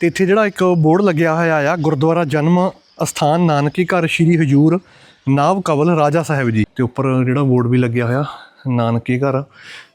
ਤੇ ਇੱਥੇ ਜਿਹੜਾ ਇੱਕ ਬੋਰਡ ਲੱਗਿਆ ਹੋਇਆ ਆ, ਗੁਰਦੁਆਰਾ ਜਨਮ ਅਸਥਾਨ ਨਾਨਕੀ ਘਰ ਸ੍ਰੀ ਹਜੂਰ ਨਾਵ ਕਵਲ ਰਾਜਾ ਸਾਹਿਬ ਜੀ। ਤੇ ਉੱਪਰ ਜਿਹੜਾ ਬੋਰਡ ਵੀ ਲੱਗਿਆ ਹੋਇਆ, ਨਾਨਕੀ ਘਰ।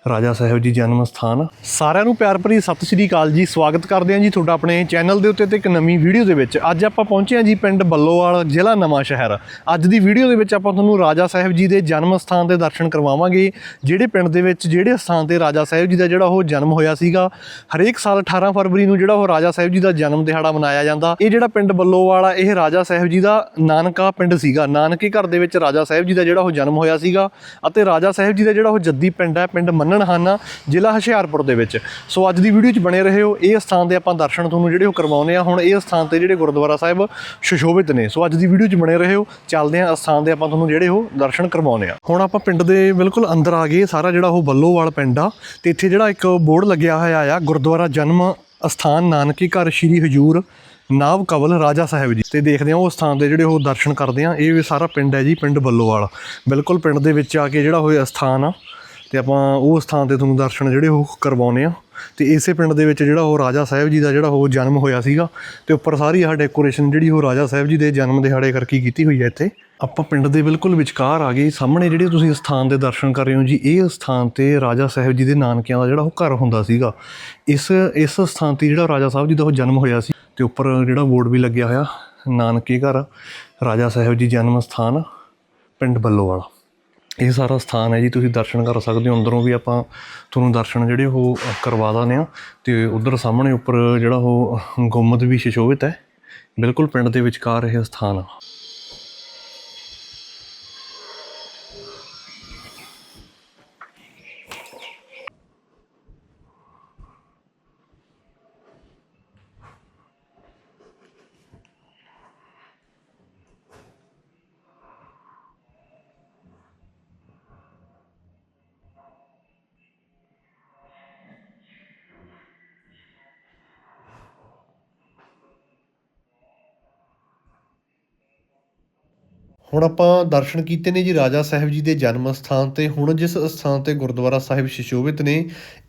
ਰਾਜਾ ਸਾਹਿਬ ਜੀ ਜਨਮ ਸਥਾਨ। ਸਾਰਿਆਂ ਨੂੰ ਪਿਆਰ ਭਰੀ ਸਤਿ ਸ੍ਰੀ ਅਕਾਲ ਜੀ, ਸਵਾਗਤ ਕਰਦੇ ਹਾਂ ਜੀ ਤੁਹਾਡਾ ਆਪਣੇ ਚੈਨਲ ਦੇ ਉੱਤੇ ਤੇ ਇੱਕ ਨਵੀਂ ਵੀਡੀਓ ਦੇ ਵਿੱਚ। ਅੱਜ ਆਪਾਂ ਪਹੁੰਚੇ ਹਾਂ ਜੀ ਪਿੰਡ ਬੱਲੋਵਾਲ, ਜ਼ਿਲ੍ਹਾ ਨਵਾਂ ਸ਼ਹਿਰ। ਅੱਜ ਦੀ ਵੀਡੀਓ ਦੇ ਵਿੱਚ ਆਪਾਂ ਤੁਹਾਨੂੰ ਰਾਜਾ ਸਾਹਿਬ ਜੀ ਦੇ ਜਨਮ ਸਥਾਨ ਦੇ ਦਰਸ਼ਨ ਕਰਵਾਵਾਂਗੇ। ਜਿਹੜੇ ਪਿੰਡ ਦੇ ਵਿੱਚ, ਜਿਹੜੇ ਸਥਾਨ ਤੇ ਰਾਜਾ ਸਾਹਿਬ ਜੀ ਦਾ ਜਿਹੜਾ ਉਹ ਜਨਮ ਹੋਇਆ ਸੀਗਾ, ਹਰੇਕ ਸਾਲ 18 ਫਰਵਰੀ ਨੂੰ ਜਿਹੜਾ ਉਹ ਰਾਜਾ ਸਾਹਿਬ ਜੀ ਦਾ ਜਨਮ ਦਿਹਾੜਾ ਮਨਾਇਆ ਜਾਂਦਾ। ਇਹ ਜਿਹੜਾ ਪਿੰਡ ਬੱਲੋਵਾਲ ਆ, ਇਹ ਰਾਜਾ ਸਾਹਿਬ ਜੀ ਦਾ ਨਾਨਕਾ ਪਿੰਡ ਸੀਗਾ। ਨਾਨਕੇ ਘਰ ਦੇ ਵਿੱਚ ਰਾਜਾ ਸਾਹਿਬ ਜੀ ਦਾ ਜਿਹੜਾ ਉਹ ਜਨਮ ਹੋਇਆ ਸੀਗਾ ਅਤੇ ਰਾਜਾ ਸਾਹਿਬ ਜੀ ਦਾ ਜਿਹੜਾ ਉਹ ਜੱਦੀ ਪਿੰਡ ਹੈ ਪਿੰਡ ਮੰਨ ਮੰਨਣਹਾਨਾ ਜ਼ਿਲ੍ਹਾ ਹੁਸ਼ਿਆਰਪੁਰ ਦੇ ਵਿੱਚ। ਸੋ ਅੱਜ ਦੀ ਵੀਡੀਓ 'ਚ ਬਣੇ ਰਹੋ। ਇਹ ਸਥਾਨ ਦੇ ਆਪਾਂ ਦਰਸ਼ਨ ਤੁਹਾਨੂੰ ਜਿਹੜੇ ਉਹ ਕਰਵਾਉਨੇ ਆ ਹੁਣ ਇਹ ਸਥਾਨ ਤੇ ਜਿਹੜੇ ਗੁਰਦੁਆਰਾ ਸਾਹਿਬ ਸੁਸ਼ੋਭਿਤ ਨੇ। ਸੋ ਅੱਜ ਦੀ ਵੀਡੀਓ 'ਚ ਬਣੇ ਰਹੋ। ਚੱਲਦੇ ਆ ਸਥਾਨ ਦੇ ਆਪਾਂ ਤੁਹਾਨੂੰ ਜਿਹੜੇ ਉਹ ਦਰਸ਼ਨ ਕਰਵਾਉਨੇ ਆ ਹੁਣ ਆਪਾਂ ਪਿੰਡ ਦੇ ਬਿਲਕੁਲ ਅੰਦਰ ਆ ਗਏ। ਸਾਰਾ ਜਿਹੜਾ ਉਹ ਬੱਲੋਵਾਲ ਪਿੰਡ ਆ। ਤੇ ਇੱਥੇ ਜਿਹੜਾ ਇੱਕ ਬੋਰਡ ਲੱਗਿਆ ਹੋਇਆ ਆ, ਗੁਰਦੁਆਰਾ ਜਨਮ ਅਸਥਾਨ ਨਾਨਕੀ ਘਰ ਸ੍ਰੀ ਹਜੂਰ ਨਾਵ ਕਵਲ ਰਾਜਾ ਸਾਹਿਬ ਜੀ। ਤੇ ਦੇਖਦੇ ਹਾਂ ਉਹ ਸਥਾਨ ਦੇ ਜਿਹੜੇ ਉਹ ਦਰਸ਼ਨ ਕਰਦੇ ਆ ਇਹ ਸਾਰਾ ਪਿੰਡ ਹੈ ਜੀ, ਪਿੰਡ ਬੱਲੋਵਾਲ। ਬਿਲਕੁਲ ਪਿੰਡ ਦੇ ਵਿੱਚ ਆ ਕੇ ਜਿਹੜਾ ਹੋਇਆ ਸਥਾਨ ਆ। ਤੇ ਆਪਾਂ ਉਹ ਸਥਾਨ ਤੇ ਤੁਹਾਨੂੰ ਦਰਸ਼ਨ ਜਿਹੜੇ ਉਹ ਕਰਵਾਉਨੇ ਆ ਤੇ ਇਸੇ ਪਿੰਡ ਦੇ ਵਿੱਚ ਜਿਹੜਾ ਉਹ ਰਾਜਾ ਸਾਹਿਬ ਜੀ ਦਾ ਜਿਹੜਾ ਉਹ ਜਨਮ ਹੋਇਆ ਸੀਗਾ, ਤੇ ਉੱਪਰ ਸਾਰੀ ਆਹ ਡੈਕੋਰੇਸ਼ਨ ਜਿਹੜੀ ਉਹ ਰਾਜਾ ਸਾਹਿਬ ਜੀ ਦੇ ਜਨਮ ਦਿਹਾੜੇ ਕਰਕੇ ਕੀਤੀ ਹੋਈ ਹੈ ਇੱਥੇ। ਆਪਾਂ ਪਿੰਡ ਦੇ ਬਿਲਕੁਲ ਵਿਚਕਾਰ ਆ ਗਏ। ਸਾਹਮਣੇ ਜਿਹੜੇ ਤੁਸੀਂ ਸਥਾਨ ਦੇ ਦਰਸ਼ਨ ਕਰ ਰਹੇ ਹੋ ਜੀ, ਇਹ ਸਥਾਨ ਤੇ ਰਾਜਾ ਸਾਹਿਬ ਜੀ ਦੇ ਨਾਨਕਿਆਂ ਦਾ ਜਿਹੜਾ ਉਹ ਘਰ ਹੁੰਦਾ ਸੀਗਾ। ਇਸ ਇਸ ਸਥਾਨ ਤੇ ਜਿਹੜਾ ਰਾਜਾ ਸਾਹਿਬ ਜੀ ਦਾ ਉਹ ਜਨਮ ਹੋਇਆ ਸੀ, ਤੇ ਉੱਪਰ ਜਿਹੜਾ ਬੋਰਡ ਵੀ ਲੱਗਿਆ ਹੋਇਆ, ਨਾਨਕੇ ਘਰ, ਰਾਜਾ ਸਾਹਿਬ ਜੀ ਜਨਮ ਸਥਾਨ, ਪਿੰਡ ਬੱਲੋਵਾਲ। ਇਹ ਸਾਰਾ ਸਥਾਨ ਹੈ ਜੀ, ਤੁਸੀਂ ਦਰਸ਼ਨ ਕਰ ਸਕਦੇ ਹੋ। ਅੰਦਰੋਂ ਵੀ ਆਪਾਂ ਤੁਹਾਨੂੰ ਦਰਸ਼ਨ ਜਿਹੜੇ ਉਹ ਕਰਵਾ ਦਾਨੇ ਆ ਤੇ ਉਧਰ ਸਾਹਮਣੇ ਉੱਪਰ ਜਿਹੜਾ ਉਹ, ਗੁੰਮਦ ਵੀ ਸ਼ਿਸ਼ੋਭਿਤ ਹੈ। ਬਿਲਕੁਲ ਪਿੰਡ ਦੇ ਵਿਚਕਾਰ ਇਹ ਸਥਾਨ ਆ। ਹੁਣ ਆਪਾਂ ਦਰਸ਼ਨ ਕੀਤੇ ਨੇ ਜੀ ਰਾਜਾ ਸਾਹਿਬ ਜੀ ਦੇ ਜਨਮ ਸਥਾਨ ਤੇ। ਹੁਣ ਜਿਸ ਸਥਾਨ ਤੇ ਗੁਰਦੁਆਰਾ ਸਾਹਿਬ ਸ਼ਿਸ਼ੋਭਿਤ ਨੇ,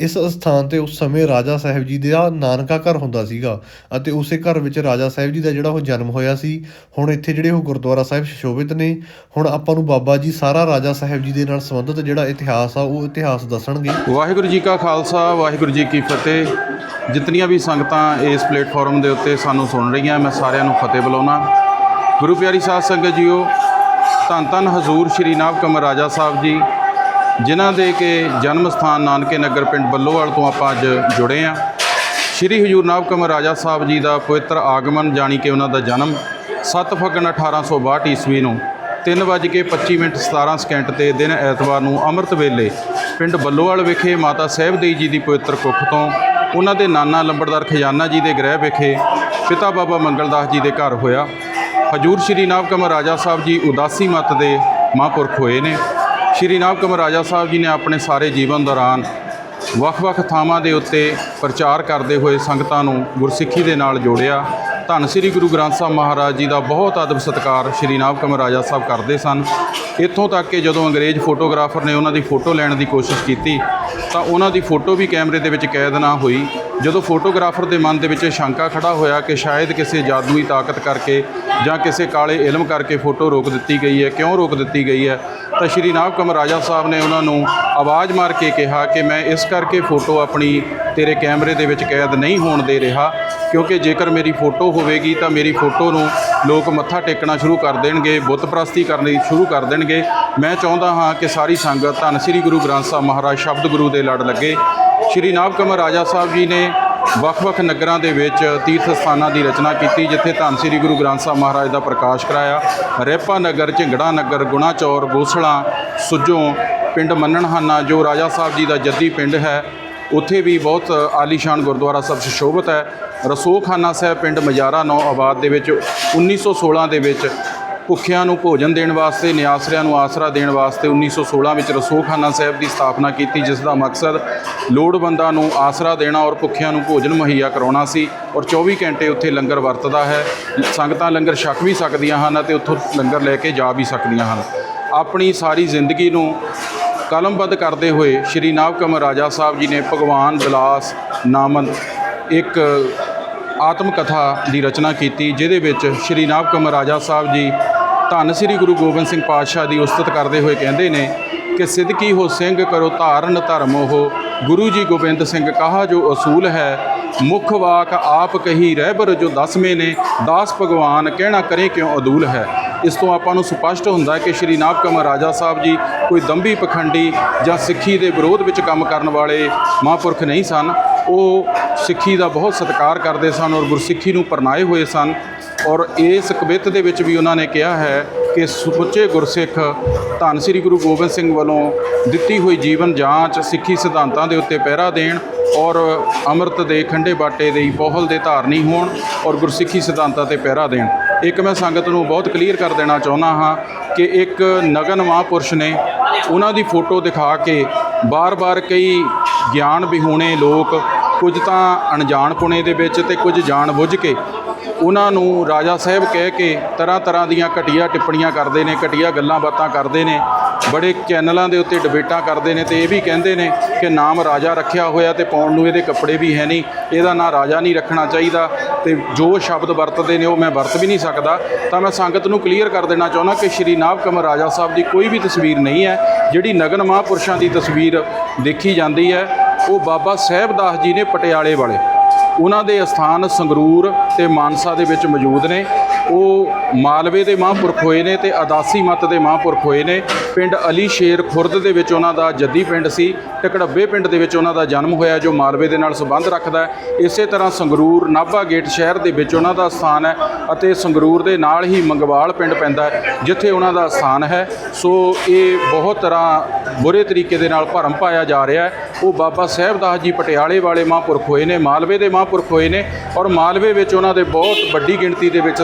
ਇਸ ਸਥਾਨ ਤੇ ਉਸ ਸਮੇਂ ਰਾਜਾ ਸਾਹਿਬ ਜੀ ਦਾ ਨਾਨਕਾ ਘਰ ਹੁੰਦਾ ਸੀਗਾ ਅਤੇ ਉਸੇ ਘਰ ਵਿੱਚ ਰਾਜਾ ਸਾਹਿਬ ਜੀ ਦਾ ਜਿਹੜਾ ਉਹ ਜਨਮ ਹੋਇਆ ਸੀ, ਹੁਣ ਇੱਥੇ ਜਿਹੜੇ ਉਹ ਗੁਰਦੁਆਰਾ ਸਾਹਿਬ ਸ਼ਿਸ਼ੋਭਿਤ ਨੇ। ਹੁਣ ਆਪਾਂ ਨੂੰ ਬਾਬਾ ਜੀ ਸਾਰਾ ਰਾਜਾ ਸਾਹਿਬ ਜੀ ਦੇ ਨਾਲ ਸੰਬੰਧਿਤ ਜਿਹੜਾ ਇਤਿਹਾਸ ਆ, ਉਹ ਇਤਿਹਾਸ ਦੱਸਣਗੇ। ਵਾਹਿਗੁਰੂ ਜੀ ਕਾ ਖਾਲਸਾ, ਵਾਹਿਗੁਰੂ ਜੀ ਕੀ ਫਤਿਹ। ਜਿਤਨੀਆਂ ਵੀ ਸੰਗਤਾਂ ਇਸ ਪਲੇਟਫਾਰਮ ਦੇ ਉੱਤੇ ਸਾਨੂੰ ਸੁਣ ਰਹੀਆਂ, ਮੈਂ ਸਾਰਿਆਂ ਨੂੰ ਫਤਿਹ ਬੁਲਾਉਣਾ ਗੁਰੂ ਪਿਆਰੀ ਸਾਧ ਸੰਗਤ ਜੀਓ ਧੰਨ ਧੰਨ ਹਜ਼ੂਰ ਸ਼੍ਰੀ ਨਾਭ ਕਮਰ ਰਾਜਾ ਸਾਹਿਬ ਜੀ, ਜਿਨ੍ਹਾਂ ਦੇ ਕਿ ਜਨਮ ਸਥਾਨ ਨਾਨਕੇ ਨਗਰ ਪਿੰਡ ਬੱਲੋਵਾਲ ਤੋਂ ਆਪਾਂ ਅੱਜ ਜੁੜੇ ਆ ਸ਼੍ਰੀ ਹਜ਼ੂਰ ਨਾਭ ਕਮਰ ਰਾਜਾ ਸਾਹਿਬ ਜੀ ਦਾ ਪਵਿੱਤਰ ਆਗਮਨ ਜਾਣੀ ਕਿ ਉਹਨਾਂ ਦਾ ਜਨਮ 7 ਫੱਗਣ 1862 ਈਸਵੀ ਨੂੰ 3:25 ਮਿੰਟ 17 ਸਕਿੰਟ ਤੇ ਦਿਨ ਐਤਵਾਰ ਨੂੰ ਅੰਮ੍ਰਿਤ ਵੇਲੇ ਪਿੰਡ ਬੱਲੋਵਾਲ ਵਿਖੇ ਮਾਤਾ ਸਾਹਿਬਦੇਈ ਜੀ ਦੀ ਪਵਿੱਤਰ ਕੁੱਖ ਤੋਂ ਉਹਨਾਂ ਦੇ ਨਾਨਾ ਲੰਬੜਦਾਰ ਖਜ਼ਾਨਾ ਜੀ ਦੇ ਗ੍ਰਹਿ ਵਿਖੇ ਪਿਤਾ ਬਾਬਾ ਮੰਗਲਦਾਸ ਜੀ ਦੇ ਘਰ ਹੋਇਆ। ਹਜੂਰ ਸ਼੍ਰੀ ਨਾਭ ਕਮਰ ਰਾਜਾ ਸਾਹਿਬ ਜੀ ਉਦਾਸੀ ਮਤ ਦੇ ਮਹਾਂਪੁਰਖ ਹੋਏ ਨੇ। ਸ਼੍ਰੀ ਨਾਭ ਕਮਰ ਰਾਜਾ ਸਾਹਿਬ ਜੀ ਨੇ ਆਪਣੇ ਸਾਰੇ ਜੀਵਨ ਦੌਰਾਨ ਵੱਖ-ਵੱਖ ਥਾਵਾਂ ਦੇ ਉੱਤੇ ਪ੍ਰਚਾਰ ਕਰਦੇ ਹੋਏ ਸੰਗਤਾਂ ਨੂੰ ਗੁਰਸਿੱਖੀ ਦੇ ਨਾਲ ਜੋੜਿਆ। ਧੰਨ ਸ੍ਰੀ ਗੁਰੂ ਗ੍ਰੰਥ ਸਾਹਿਬ ਮਹਾਰਾਜ ਜੀ ਦਾ ਬਹੁਤ ਅਦਬ ਸਤਿਕਾਰ ਸ਼੍ਰੀ ਨਾਭ ਕਮਰ ਰਾਜਾ ਸਾਹਿਬ ਕਰਦੇ ਸਨ। ਇੱਥੋਂ ਤੱਕ ਕਿ ਜਦੋਂ ਅੰਗਰੇਜ਼ ਫੋਟੋਗ੍ਰਾਫਰ ਨੇ ਉਹਨਾਂ ਦੀ ਫੋਟੋ ਲੈਣ ਦੀ ਕੋਸ਼ਿਸ਼ ਕੀਤੀ ਤਾਂ ਉਹਨਾਂ ਦੀ ਫੋਟੋ ਵੀ ਕੈਮਰੇ ਦੇ ਵਿੱਚ ਕੈਦ ਨਾ ਹੋਈ। ਜਦੋਂ ਫੋਟੋਗ੍ਰਾਫਰ ਦੇ ਮਨ ਦੇ ਵਿੱਚ ਇਹ ਸ਼ੰਕਾ ਖੜਾ ਹੋਇਆ ਕਿ ਸ਼ਾਇਦ ਕਿਸੇ ਜਾਦੂਈ ਤਾਕਤ ਕਰਕੇ ਜਾਂ ਕਿਸੇ ਕਾਲੇ ਇਲਮ ਕਰਕੇ ਫੋਟੋ ਰੋਕ ਦਿੱਤੀ ਗਈ ਹੈ, ਕਿਉਂ ਰੋਕ ਦਿੱਤੀ ਗਈ ਹੈ, ਤਾਂ ਸ਼੍ਰੀ ਨਾਭ ਕਮਰ ਰਾਜਾ ਸਾਹਿਬ ਨੇ ਉਹਨਾਂ ਨੂੰ ਆਵਾਜ਼ ਮਾਰ ਕੇ ਕਿਹਾ ਕਿ ਮੈਂ ਇਸ ਕਰਕੇ ਫੋਟੋ ਆਪਣੀ ਤੇਰੇ ਕੈਮਰੇ ਦੇ ਵਿੱਚ ਕੈਦ ਨਹੀਂ ਹੋਣ ਦੇ ਰਿਹਾ, ਕਿਉਂਕਿ ਜੇਕਰ ਮੇਰੀ ਫੋਟੋ ਹੋਵੇਗੀ ਤਾਂ ਮੇਰੀ ਫੋਟੋ ਨੂੰ ਲੋਕ ਮੱਥਾ ਟੇਕਣਾ ਸ਼ੁਰੂ ਕਰ ਦੇਣਗੇ, ਬੁੱਤ ਪ੍ਰਸਤੀ ਕਰਨੀ ਸ਼ੁਰੂ ਕਰ ਦੇਣਗੇ। ਮੈਂ ਚਾਹੁੰਦਾ ਹਾਂ ਕਿ ਸਾਰੀ ਸੰਗਤ ਧੰਨ ਸ੍ਰੀ ਗੁਰੂ ਗ੍ਰੰਥ ਸਾਹਿਬ ਮਹਾਰਾਜ ਸ਼ਬਦ ਗੁਰੂ ਦੇ ਲੜ ਲੱਗੇ। ਸ਼੍ਰੀ ਨਾਭ ਕਮਰ ਰਾਜਾ ਸਾਹਿਬ ਜੀ ਨੇ ਵੱਖ-ਵੱਖ ਨਗਰਾਂ ਦੇ ਵਿੱਚ ਤੀਰਥ ਸਥਾਨਾਂ ਦੀ ਰਚਨਾ ਕੀਤੀ, ਜਿੱਥੇ ਧੰਨ ਸ੍ਰੀ ਗੁਰੂ ਗ੍ਰੰਥ ਸਾਹਿਬ ਮਹਾਰਾਜ ਦਾ ਪ੍ਰਕਾਸ਼ ਕਰਾਇਆ। ਰੇਪਾ ਨਗਰ, ਝਿੰਗੜਾ ਨਗਰ ਗੁਣਾਚੌਰ ਗੋਸਲਾ, ਸੁੱਜੋਂ ਪਿੰਡ ਮੰਨਣਹਾਨਾ, ਜੋ ਰਾਜਾ ਸਾਹਿਬ ਜੀ ਦਾ ਜੱਦੀ ਪਿੰਡ ਹੈ, ਉੱਥੇ ਵੀ ਬਹੁਤ ਆਲੀਸ਼ਾਨ ਗੁਰਦੁਆਰਾ ਸਾਹਿਬ ਸੁਸ਼ੋਭਿਤ ਹੈ। ਰਸੋਖਾਨਾ ਸਾਹਿਬ ਪਿੰਡ ਮਜਾਰਾ ਨੌ ਆਬਾਦ ਦੇ ਵਿੱਚ 1916 ਦੇ ਵਿੱਚ ਭੁੱਖਿਆਂ ਨੂੰ ਭੋਜਨ ਦੇਣ ਵਾਸਤੇ, ਨਿਆਸਰਿਆਂ ਨੂੰ ਆਸਰਾ ਦੇਣ ਵਾਸਤੇ 1916 ਵਿੱਚ ਰਸੋਖਾਨਾ ਸਾਹਿਬ ਦੀ ਸਥਾਪਨਾ ਕੀਤੀ, ਜਿਸ ਦਾ ਮਕਸਦ ਲੋੜਵੰਦਾਂ ਨੂੰ ਆਸਰਾ ਦੇਣਾ ਔਰ ਭੁੱਖਿਆਂ ਨੂੰ ਭੋਜਨ ਮੁਹੱਈਆ ਕਰਾਉਣਾ ਸੀ ਔਰ 24 ਘੰਟੇ ਉੱਥੇ ਲੰਗਰ ਵਰਤਦਾ ਹੈ। ਸੰਗਤਾਂ ਲੰਗਰ ਛਕ ਵੀ ਸਕਦੀਆਂ ਹਨ ਅਤੇ ਉੱਥੋਂ ਲੰਗਰ ਲੈ ਕੇ ਜਾ ਵੀ ਸਕਦੀਆਂ ਹਨ। ਆਪਣੀ ਸਾਰੀ ਜ਼ਿੰਦਗੀ ਨੂੰ ਕਲਮਬੱਧ ਕਰਦੇ ਹੋਏ ਸ਼੍ਰੀ ਨਾਵਕਮ ਰਾਜਾ ਸਾਹਿਬ ਜੀ ਨੇ ਭਗਵਾਨ ਬਿਲਾਸ ਨਾਮਨ ਇੱਕ ਆਤਮ ਕਥਾ ਦੀ ਰਚਨਾ ਕੀਤੀ, ਜਿਹਦੇ ਵਿੱਚ ਸ਼੍ਰੀ ਨਾਭਕਮ ਰਾਜਾ ਸਾਹਿਬ ਜੀ ਧੰਨ ਸ੍ਰੀ ਗੁਰੂ ਗੋਬਿੰਦ ਸਿੰਘ ਪਾਤਸ਼ਾਹ ਦੀ ਉਸਤਤ ਕਰਦੇ ਹੋਏ ਕਹਿੰਦੇ ਨੇ ਕਿ ਸਿੱਧਕੀ ਹੋ ਸਿੰਘ ਕਰੋ ਧਾਰਨ ਧਰਮ ਉਹ। ਗੁਰੂ ਜੀ ਗੋਬਿੰਦ ਸਿੰਘ ਕਹਾ ਜੋ ਅਸੂਲ ਹੈ, ਮੁਖ ਵਾਕ ਆਪ ਕਹੀ ਰਹਿਬਰ ਜੋ ਦਸਵੇਂ ਨੇ, ਦਾਸ ਭਗਵਾਨ ਕਹਿਣਾ ਕਰੇ ਕਿਉਂ ਅਦੂਲ ਹੈ। ਇਸ ਤੋਂ ਆਪਾਂ ਨੂੰ ਸਪਸ਼ਟ ਹੁੰਦਾ ਕਿ ਸ਼੍ਰੀ ਨਾਭ ਨਾਭਕਮ ਰਾਜਾ ਸਾਹਿਬ ਜੀ ਕੋਈ ਦੰਭੀ ਪਖੰਡੀ ਜਾਂ ਸਿੱਖੀ ਦੇ ਵਿਰੋਧ ਵਿੱਚ ਕੰਮ ਕਰਨ ਵਾਲੇ ਮਹਾਂਪੁਰਖ ਨਹੀਂ ਸਨ। ਉਹ ਸਿੱਖੀ ਦਾ ਬਹੁਤ ਸਤਿਕਾਰ ਕਰਦੇ ਸਨ ਔਰ ਗੁਰਸਿੱਖੀ ਨੂੰ ਪਰਨਾਏ ਹੋਏ ਸਨ। ਔਰ ਇਸ ਕਵਿਤ ਦੇ ਵਿੱਚ ਵੀ ਉਹਨਾਂ ਨੇ ਕਿਹਾ ਹੈ ਕਿ ਸੁੱਚੇ ਗੁਰਸਿੱਖ ਧੰਨ ਸ੍ਰੀ ਗੁਰੂ ਗੋਬਿੰਦ ਸਿੰਘ ਵੱਲੋਂ ਦਿੱਤੀ ਹੋਈ ਜੀਵਨ ਜਾਂਚ ਸਿੱਖੀ ਸਿਧਾਂਤਾਂ ਦੇ ਉੱਤੇ ਪਹਿਰਾ ਦੇਣ ਔਰ ਅੰਮ੍ਰਿਤ ਦੇ ਖੰਡੇ ਬਾਟੇ ਦੇ ਪੋਹਲ ਦੇ ਧਾਰਨੀ ਹੋਣ ਔਰ ਗੁਰਸਿੱਖੀ ਸਿਧਾਂਤਾਂ ਤੇ ਪਹਿਰਾ ਦੇਣ। ਇੱਕ ਮੈਂ ਸੰਗਤ ਨੂੰ ਬਹੁਤ ਕਲੀਅਰ ਕਰ ਦੇਣਾ ਚਾਹੁੰਦਾ ਹਾਂ ਕਿ ਇੱਕ ਨਗਨ ਮਹਾਂਪੁਰਸ਼ ਨੇ ਉਹਨਾਂ ਦੀ ਫੋਟੋ ਦਿਖਾ ਕੇ ਬਾਰ-ਬਾਰ ਕਈ ਗਿਆਨ ਵਿਹੂਣੇ ਲੋਕ ਕੁਝ ਤਾਂ ਅਣਜਾਣ ਪੁਣੇ ਦੇ ਵਿੱਚ ਤੇ ਕੁਝ ਜਾਣ ਬੁੱਝ ਕੇ ਉਹਨਾਂ ਨੂੰ ਰਾਜਾ ਸਾਹਿਬ ਕਹਿ ਕੇ ਤਰ੍ਹਾਂ ਤਰ੍ਹਾਂ ਦੀਆਂ ਘਟੀਆ ਟਿੱਪਣੀਆਂ ਕਰਦੇ ਨੇ, ਘਟੀਆ ਗੱਲਾਂ ਬਾਤਾਂ ਕਰਦੇ ਨੇ, ਬੜੇ ਚੈਨਲਾਂ ਦੇ ਉੱਤੇ ਡਿਬੇਟਾਂ ਕਰਦੇ ਨੇ ਤੇ ਇਹ ਵੀ ਕਹਿੰਦੇ ਨੇ ਕਿ ਨਾਮ ਰਾਜਾ ਰੱਖਿਆ ਹੋਇਆ ਤੇ ਪਾਉਣ ਨੂੰ ਇਹਦੇ ਕੱਪੜੇ ਵੀ ਹੈ ਨਹੀਂ, ਇਹਦਾ ਨਾਂ ਰਾਜਾ ਨਹੀਂ ਰੱਖਣਾ ਚਾਹੀਦਾ ਤੇ ਜੋ ਸ਼ਬਦ ਵਰਤਦੇ ਨੇ ਉਹ ਮੈਂ ਵਰਤ ਵੀ ਨਹੀਂ ਸਕਦਾ। ਤਾਂ ਮੈਂ ਸੰਗਤ ਨੂੰ ਕਲੀਅਰ ਕਰ ਦੇਣਾ ਚਾਹੁੰਦਾ ਕਿ ਸ਼੍ਰੀ ਨਾਭ ਕਮਰ ਰਾਜਾ ਸਾਹਿਬ ਦੀ ਕੋਈ ਵੀ ਤਸਵੀਰ ਨਹੀਂ ਹੈ, ਜਿਹੜੀ ਨਗਨ ਮਹਾਂਪੁਰਸ਼ਾਂ ਦੀ ਤਸਵੀਰ ਦੇਖੀ ਜਾਂਦੀ ਹੈ। ਉਹ ਬਾਬਾ ਸਾਹਿਬ ਦਾਸ ਜੀ ਨੇ ਪਟਿਆਲੇ ਵਾਲੇ। ਉਹਨਾਂ ਦੇ ਅਸਥਾਨ ਸੰਗਰੂਰ ਤੇ ਮਾਨਸਾ ਦੇ ਵਿੱਚ ਮੌਜੂਦ ਨੇ। ਉਹ ਮਾਲਵੇ ਦੇ ਮਹਾਂਪੁਰਖ ਹੋਏ ਨੇ ਤੇ ਅਦਾਸੀ ਮੱਤ ਦੇ ਮਹਾਂਪੁਰਖ ਹੋਏ ਨੇ। ਪਿੰਡ ਅਲੀ ਸ਼ੇਰ ਖੁਰਦ ਦੇ ਵਿੱਚ ਉਹਨਾਂ ਦਾ ਜੱਦੀ ਪਿੰਡ ਸੀ। ਟਕੜੱਬੇ ਪਿੰਡ ਦੇ ਵਿੱਚ ਉਹਨਾਂ ਦਾ ਜਨਮ ਹੋਇਆ ਜੋ ਮਾਲਵੇ ਦੇ ਨਾਲ ਸੰਬੰਧ ਰੱਖਦਾ ਹੈ। ਇਸੇ ਤਰ੍ਹਾਂ ਸੰਗਰੂਰ ਨਾਭਾ ਗੇਟ ਸ਼ਹਿਰ ਦੇ ਵਿੱਚ ਉਹਨਾਂ ਦਾ ਸਥਾਨ ਹੈ ਅਤੇ ਸੰਗਰੂਰ ਦੇ ਨਾਲ ਹੀ ਮੰਗਵਾਲ ਪਿੰਡ ਪੈਂਦਾ ਹੈ, ਜਿੱਥੇ ਉਹਨਾਂ ਦਾ ਸਥਾਨ ਹੈ। ਸੋ ਇਹ ਬਹੁਤ ਤਰ੍ਹਾਂ ਬੁਰੇ ਤਰੀਕੇ ਦੇ ਨਾਲ ਭਰਮ ਪਾਇਆ ਜਾ ਰਿਹਾ ਹੈ। ਉਹ ਬਾਬਾ ਸਾਹਿਬ ਦਾਸ ਜੀ ਪਟਿਆਲੇ ਵਾਲੇ ਮਹਾਂਪੁਰਖ ਹੋਏ ਨੇ, ਮਾਲਵੇ ਦੇ ਮਹਾਂਪੁਰਖ ਹੋਏ ਨੇ ਔਰ ਮਾਲਵੇ ਵਿੱਚ ਉਹਨਾਂ ਦੇ ਬਹੁਤ ਵੱਡੀ ਗਿਣਤੀ ਦੇ ਵਿੱਚ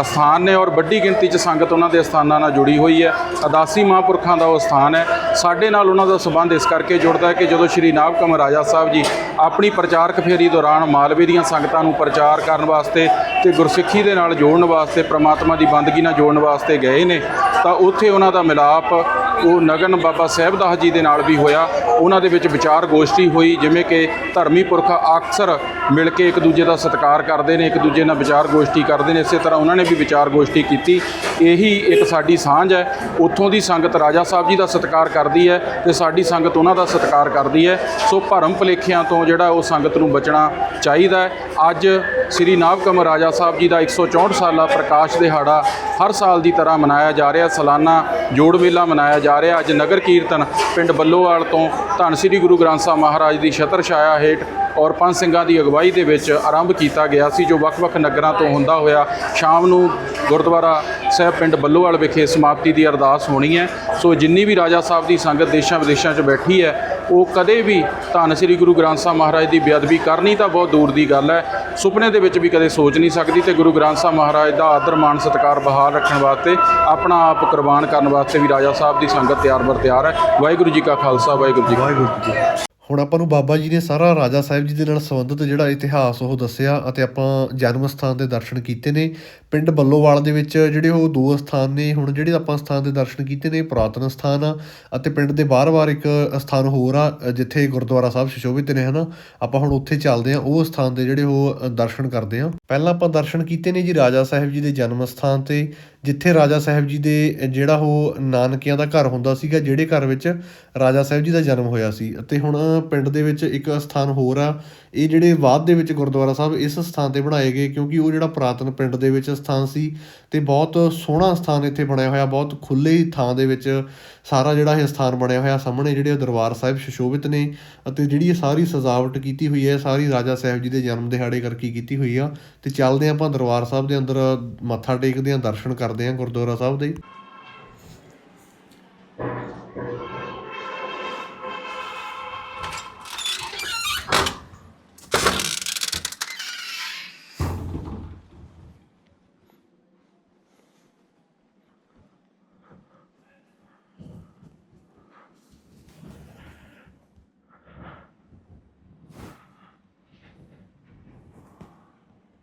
ਅਸਥਾਨ ਨੇ ਔਰ ਵੱਡੀ ਗਿਣਤੀ 'ਚ ਸੰਗਤ ਉਹਨਾਂ ਦੇ ਅਸਥਾਨਾਂ ਨਾਲ ਜੁੜੀ ਹੋਈ ਹੈ। ਅਦਾਸੀ ਮਹਾਂਪੁਰਖਾਂ ਦਾ ਉਹ ਸਥਾਨ ਹੈ। ਸਾਡੇ ਨਾਲ ਉਹਨਾਂ ਦਾ ਸੰਬੰਧ ਇਸ ਕਰਕੇ ਜੁੜਦਾ ਹੈ ਕਿ ਜਦੋਂ ਸ਼੍ਰੀ ਨਾਭ ਨਾਭਕਮ ਰਾਜਾ ਸਾਹਿਬ ਜੀ ਆਪਣੀ ਪ੍ਰਚਾਰਕ ਫੇਰੀ ਦੌਰਾਨ ਮਾਲਵੇ ਦੀਆਂ ਸੰਗਤਾਂ ਨੂੰ ਪ੍ਰਚਾਰ ਕਰਨ ਵਾਸਤੇ ਤੇ ਗੁਰਸਿੱਖੀ ਦੇ ਨਾਲ ਜੋੜਨ ਵਾਸਤੇ, ਪ੍ਰਮਾਤਮਾ ਦੀ ਬੰਦਗੀ ਨਾਲ ਜੋੜਨ ਵਾਸਤੇ ਗਏ ਨੇ, ਤਾਂ ਉੱਥੇ ਉਹਨਾਂ ਦਾ ਮਿਲਾਪ ਉਹ ਨਗਨ ਬਾਬਾ ਸਾਹਿਬ ਦਾਸ ਜੀ ਦੇ ਨਾਲ ਵੀ ਹੋਇਆ। ਉਹਨਾਂ ਦੇ ਵਿੱਚ ਵਿਚਾਰ ਗੋਸ਼ਟੀ ਹੋਈ, ਜਿਵੇਂ ਕਿ ਧਰਮੀ ਪੁਰਖ ਅਕਸਰ ਮਿਲ ਕੇ ਇੱਕ ਦੂਜੇ ਦਾ ਸਤਿਕਾਰ ਕਰਦੇ ਨੇ, ਇੱਕ ਦੂਜੇ ਨਾਲ ਵਿਚਾਰ ਗੋਸ਼ਟੀ ਕਰਦੇ ਨੇ। ਇਸੇ ਤਰ੍ਹਾਂ ਉਹਨਾਂ ਨੇ ਵੀ ਵਿਚਾਰ ਗੋਸ਼ਟੀ ਕੀਤੀ। ਇਹੀ ਇੱਕ ਸਾਡੀ ਸਾਂਝ ਹੈ। ਉੱਥੋਂ ਦੀ ਸੰਗਤ ਰਾਜਾ ਸਾਹਿਬ ਜੀ ਦਾ ਸਤਿਕਾਰ ਕਰਦੀ ਹੈ ਤੇ ਸਾਡੀ ਸੰਗਤ ਉਹਨਾਂ ਦਾ ਸਤਿਕਾਰ ਕਰਦੀ ਹੈ। ਸੋ ਭਰਮ ਭੁਲੇਖਿਆਂ ਤੋਂ ਜਿਹੜਾ ਉਹ ਸੰਗਤ ਨੂੰ ਬਚਣਾ ਚਾਹੀਦਾ ਹੈ। ਅੱਜ ਸ੍ਰੀ ਨਾਭਕਮ ਰਾਜਾ ਸਾਹਿਬ ਜੀ ਦਾ 164 ਸਾਲਾ ਪ੍ਰਕਾਸ਼ ਦਿਹਾੜਾ ਹਰ ਸਾਲ ਦੀ ਤਰ੍ਹਾਂ ਮਨਾਇਆ ਜਾ ਰਿਹਾ, ਸਾਲਾਨਾ ਜੋੜ ਮੇਲਾ ਮਨਾਇਆ ਜਾ ਰਿਹਾ। ਅੱਜ ਨਗਰ ਕੀਰਤਨ ਪਿੰਡ ਬੱਲੋਵਾਲ ਤੋਂ ਧੰਨ ਸ੍ਰੀ ਗੁਰੂ ਗ੍ਰੰਥ ਸਾਹਿਬ ਮਹਾਰਾਜ ਦੀ ਛਤਰ ਛਾਇਆ ਹੇਠ ਔਰ ਪੰਜ ਸਿੰਘਾਂ ਦੀ ਅਗਵਾਈ ਦੇ ਵਿੱਚ ਆਰੰਭ ਕੀਤਾ ਗਿਆ ਸੀ, ਜੋ ਵੱਖ-ਵੱਖ ਨਗਰਾਂ ਤੋਂ ਹੁੰਦਾ ਹੋਇਆ ਸ਼ਾਮ ਨੂੰ ਗੁਰਦੁਆਰਾ ਸਾਹਿਬ ਪਿੰਡ ਬੱਲੋਵਾਲ ਵਿਖੇ ਸਮਾਪਤੀ ਦੀ ਅਰਦਾਸ ਹੋਣੀ ਹੈ। ਸੋ ਜਿੰਨੀ ਵੀ ਰਾਜਾ ਸਾਹਿਬ ਦੀ ਸੰਗਤ ਦੇਸ਼ਾਂ ਵਿਦੇਸ਼ਾਂ 'ਚ ਬੈਠੀ ਹੈ ਉਹ ਕਦੇ ਵੀ ਧੰਨ ਸ੍ਰੀ ਗੁਰੂ ਗ੍ਰੰਥ ਸਾਹਿਬ ਮਹਾਰਾਜ ਦੀ ਬੇਅਦਬੀ ਕਰਨੀ ਤਾਂ ਬਹੁਤ ਦੂਰ ਦੀ ਗੱਲ ਹੈ। ਸੁਪਨੇ ਦੇ ਵਿੱਚ ਵੀ ਕਦੇ ਸੋਚ ਨਹੀਂ ਸਕਦੀ ਤੇ ਗੁਰੂ ਗ੍ਰੰਥ ਸਾਹਿਬ ਮਹਾਰਾਜ ਦਾ ਆਦਰ, ਮਾਣ, ਸਤਿਕਾਰ, ਬਹਾਲ ਰੱਖਣ ਵਾਸਤੇ, ਆਪਣਾ ਆਪ ਕੁਰਬਾਨ ਕਰਨ ਵਾਸਤੇ ਵੀ ਰਾਜਾ ਸਾਹਿਬ ਦੀ ਸੰਗਤ ਤਿਆਰ ਬਰ ਤਿਆਰ ਹੈ। ਵਾਹਿਗੁਰੂ ਜੀ ਕਾ ਖਾਲਸਾ, ਵਾਹਿਗੁਰੂ ਜੀ ਵਾਹਿਗੁਰੂ ਜੀ ਹੁਣ ਆਪਾਂ ਨੂੰ ਬਾਬਾ ਜੀ ਨੇ ਸਾਰਾ ਰਾਜਾ ਸਾਹਿਬ ਜੀ ਦੇ ਨਾਲ ਸੰਬੰਧਿਤ ਜਿਹੜਾ ਇਤਿਹਾਸ ਉਹ ਦੱਸਿਆ ਅਤੇ ਆਪਾਂ ਜਨਮ ਸਥਾਨ ਦੇ ਦਰਸ਼ਨ ਕੀਤੇ ਨੇ। ਪਿੰਡ ਬੱਲੋਵਾਲ ਦੇ ਵਿੱਚ ਜਿਹੜੇ ਉਹ ਦੋ ਸਥਾਨ ਨੇ, ਹੁਣ ਜਿਹੜੇ ਆਪਾਂ ਸਥਾਨ ਦੇ ਦਰਸ਼ਨ ਕੀਤੇ ਨੇ, ਪੁਰਾਤਨ ਸਥਾਨ ਆ ਅਤੇ ਪਿੰਡ ਦੇ ਬਾਹਰ-ਬਾਹਰ ਇੱਕ ਸਥਾਨ ਹੋਰ ਆ, ਜਿੱਥੇ ਗੁਰਦੁਆਰਾ ਸਾਹਿਬ ਸੁਸ਼ੋਭਿਤ ਨੇ, ਹਨਾ? ਆਪਾਂ ਹੁਣ ਉੱਥੇ ਚੱਲਦੇ ਆ, ਉਹ ਸਥਾਨ ਦੇ ਜਿਹੜੇ ਉਹ ਦਰਸ਼ਨ ਕਰਦੇ ਆ। ਪਹਿਲਾਂ ਆਪਾਂ ਦਰਸ਼ਨ ਕੀਤੇ ਨੇ ਜੀ ਰਾਜਾ ਸਾਹਿਬ ਜੀ ਦੇ ਜਨਮ ਸਥਾਨ ਤੇ। ਜਿੱਥੇ ਰਾਜਾ ਸਾਹਿਬ ਜੀ ਦੇ, ਜਿਹੜਾ ਉਹ ਨਾਨਕਿਆਂ ਦਾ ਘਰ ਹੁੰਦਾ ਸੀਗਾ, ਜਿਹੜੇ ਘਰ ਵਿੱਚ ਰਾਜਾ ਸਾਹਿਬ ਜੀ ਦਾ ਜਨਮ ਹੋਇਆ ਸੀ। ਅਤੇ ਹੁਣ ਪਿੰਡ ਦੇ ਵਿੱਚ ਇੱਕ ਸਥਾਨ ਹੋਰ ਆ। ਇਹ ਜਿਹੜੇ ਬਾਅਦ ਦੇ ਵਿੱਚ ਗੁਰਦੁਆਰਾ ਸਾਹਿਬ, ਇਸ ਸਥਾਨ ਤੇ ਬਣਾਏ ਗਏ, ਕਿਉਂਕਿ ਉਹ ਜਿਹੜਾ ਪੁਰਾਤਨ ਪਿੰਡ ਦੇ ਵਿੱਚ ਸਥਾਨ ਸੀ ਤੇ ਬਹੁਤ ਸੋਹਣਾ ਸਥਾਨ ਇੱਥੇ ਬਣਿਆ ਹੋਇਆ, ਬਹੁਤ ਖੁੱਲੇ ਥਾਂ ਦੇ ਵਿੱਚ ਸਾਰਾ ਜਿਹੜਾ ਇਹ ਸਥਾਨ ਬਣਿਆ ਹੋਇਆ, ਸਾਹਮਣੇ ਜਿਹੜੇ ਉਹ ਦਰਬਾਰ ਸਾਹਿਬ ਸੁਸ਼ੋਭਿਤ ਨੇ ਅਤੇ ਜਿਹੜੀ ਇਹ ਸਾਰੀ ਸਜਾਵਟ ਕੀਤੀ ਹੋਈ ਹੈ, ਸਾਰੀ ਰਾਜਾ ਸਾਹਿਬ ਜੀ ਦੇ ਜਨਮ ਦਿਹਾੜੇ ਕਰਕੇ ਕੀਤੀ ਹੋਈ ਆ। ਤੇ ਚੱਲਦੇ ਹਾਂ ਆਪਾਂ ਦਰਬਾਰ ਸਾਹਿਬ ਦੇ ਅੰਦਰ, ਮੱਥਾ ਟੇਕਦੇ ਹਾਂ, ਦਰਸ਼ਨ ਕਰ ਕਰਦੇ ਹਾਂ ਗੁਰਦੁਆਰਾ ਸਾਹਿਬ ਦੇ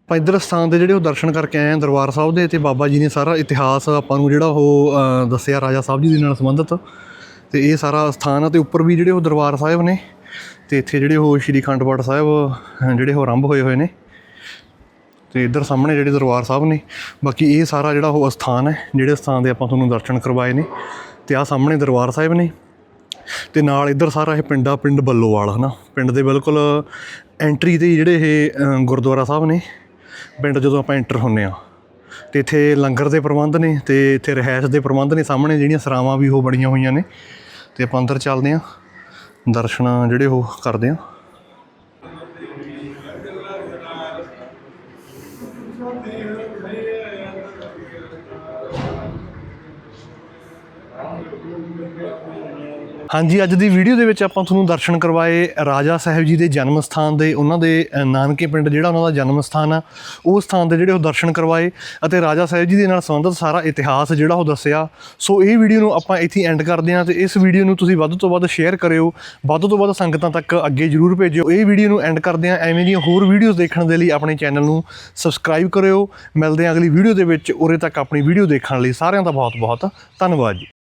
ਆਪਾਂ ਇੱਧਰ ਸਥਾਨ ਦੇ ਜਿਹੜੇ ਉਹ ਦਰਸ਼ਨ ਕਰਕੇ ਆਏ ਆ ਦਰਬਾਰ ਸਾਹਿਬ ਦੇ ਤੇ ਬਾਬਾ ਜੀ ਨੇ ਸਾਰਾ ਇਤਿਹਾਸ ਆਪਾਂ ਨੂੰ ਜਿਹੜਾ ਉਹ ਦੱਸਿਆ ਰਾਜਾ ਸਾਹਿਬ ਜੀ ਦੇ ਨਾਲ ਸੰਬੰਧਿਤ। ਤੇ ਇਹ ਸਾਰਾ ਸਥਾਨ ਆ ਤੇ ਉੱਪਰ ਵੀ ਜਿਹੜੇ ਉਹ ਦਰਬਾਰ ਸਾਹਿਬ ਨੇ ਤੇ ਇੱਥੇ ਜਿਹੜੇ ਉਹ ਸ਼੍ਰੀ ਖੰਡ ਪਾਠ ਸਾਹਿਬ ਜਿਹੜੇ ਉਹ ਆਰੰਭ ਹੋਏ ਹੋਏ ਨੇ। ਤੇ ਇੱਧਰ ਸਾਹਮਣੇ ਜਿਹੜੇ ਦਰਬਾਰ ਸਾਹਿਬ ਨੇ, ਬਾਕੀ ਇਹ ਸਾਰਾ ਜਿਹੜਾ ਉਹ ਅਸਥਾਨ ਹੈ, ਜਿਹੜੇ ਸਥਾਨ ਦੇ ਆਪਾਂ ਤੁਹਾਨੂੰ ਦਰਸ਼ਨ ਕਰਵਾਏ ਨੇ, ਤੇ ਆ ਸਾਹਮਣੇ ਦਰਬਾਰ ਸਾਹਿਬ ਨੇ। ਤੇ ਨਾਲ ਇੱਧਰ ਸਾਰਾ ਇਹ ਪਿੰਡਾ ਪਿੰਡ ਬੱਲੋਵਾਲ, ਹਨਾ? ਪਿੰਡ ਦੇ ਬਿਲਕੁਲ ਐਂਟਰੀ ਤੇ ਜਿਹੜੇ ਇਹ ਗੁਰਦੁਆਰਾ ਸਾਹਿਬ ਨੇ। ਪਿੰਡ ਜਦੋਂ ਆਪਾਂ ਐਂਟਰ ਹੁੰਨੇ ਆ ਤੇ ਇੱਥੇ ਲੰਗਰ ਦੇ ਪ੍ਰਬੰਧ ਨੇ ਤੇ ਇੱਥੇ ਰਹਿائش ਦੇ ਪ੍ਰਬੰਧ ਨੇ ਸਾਹਮਣੇ ਜਿਹੜੀਆਂ ਸਰਾਵਾਂ ਵੀ ਉਹ ਬਣੀਆਂ ਹੋਈਆਂ ਨੇ। ਤੇ ਆਪਾਂ ਅੰਦਰ ਚੱਲਦੇ ਆ ਦਰਸ਼ਨ ਜਿਹੜੇ ਉਹ ਕਰਦੇ ਆ ਹਾਂਜੀ, ਅੱਜ ਦੀ ਵੀਡੀਓ ਦੇ ਵਿੱਚ ਆਪਾਂ ਤੁਹਾਨੂੰ ਦਰਸ਼ਨ ਕਰਵਾਏ ਰਾਜਾ ਸਾਹਿਬ ਜੀ ਦੇ ਜਨਮ ਸਥਾਨ ਦੇ, ਉਹਨਾਂ ਦੇ ਨਾਨਕੇ ਪਿੰਡ ਜਿਹੜਾ ਉਹਨਾਂ ਦਾ ਜਨਮ ਸਥਾਨ ਆ, ਉਹ ਸਥਾਨ ਦੇ ਜਿਹੜੇ ਉਹ ਦਰਸ਼ਨ ਕਰਵਾਏ ਅਤੇ ਰਾਜਾ ਸਾਹਿਬ ਜੀ ਦੇ ਨਾਲ ਸੰਬੰਧਿਤ ਸਾਰਾ ਇਤਿਹਾਸ ਜਿਹੜਾ ਉਹ ਦੱਸਿਆ। ਸੋ ਇਹ ਵੀਡੀਓ ਨੂੰ ਆਪਾਂ ਇੱਥੇ ਐਂਡ ਕਰਦੇ ਹਾਂ ਤੇ ਇਸ ਵੀਡੀਓ ਨੂੰ ਤੁਸੀਂ ਵੱਧ ਤੋਂ ਵੱਧ ਸ਼ੇਅਰ ਕਰਿਓ, ਵੱਧ ਤੋਂ ਵੱਧ ਸੰਗਤਾਂ ਤੱਕ ਅੱਗੇ ਜਰੂਰ ਭੇਜਿਓ। ਇਹ ਵੀਡੀਓ ਨੂੰ ਐਂਡ ਕਰਦੇ ਹਾਂ, ਐਵੇਂ ਦੀਆਂ ਹੋਰ ਵੀਡੀਓਜ਼ ਦੇਖਣ ਦੇ ਲਈ ਆਪਣੇ ਚੈਨਲ ਨੂੰ ਸਬਸਕ੍ਰਾਈਬ ਕਰਿਓ। ਮਿਲਦੇ ਹਾਂ ਅਗਲੀ ਵੀਡੀਓ ਦੇ ਵਿੱਚ, ਉਰੇ ਤੱਕ ਆਪਣੀ ਵੀਡੀਓ ਦੇਖਣ ਲਈ ਸਾਰਿਆਂ ਦਾ ਬਹੁਤ ਬਹੁਤ ਧੰਨਵਾਦ ਜੀ।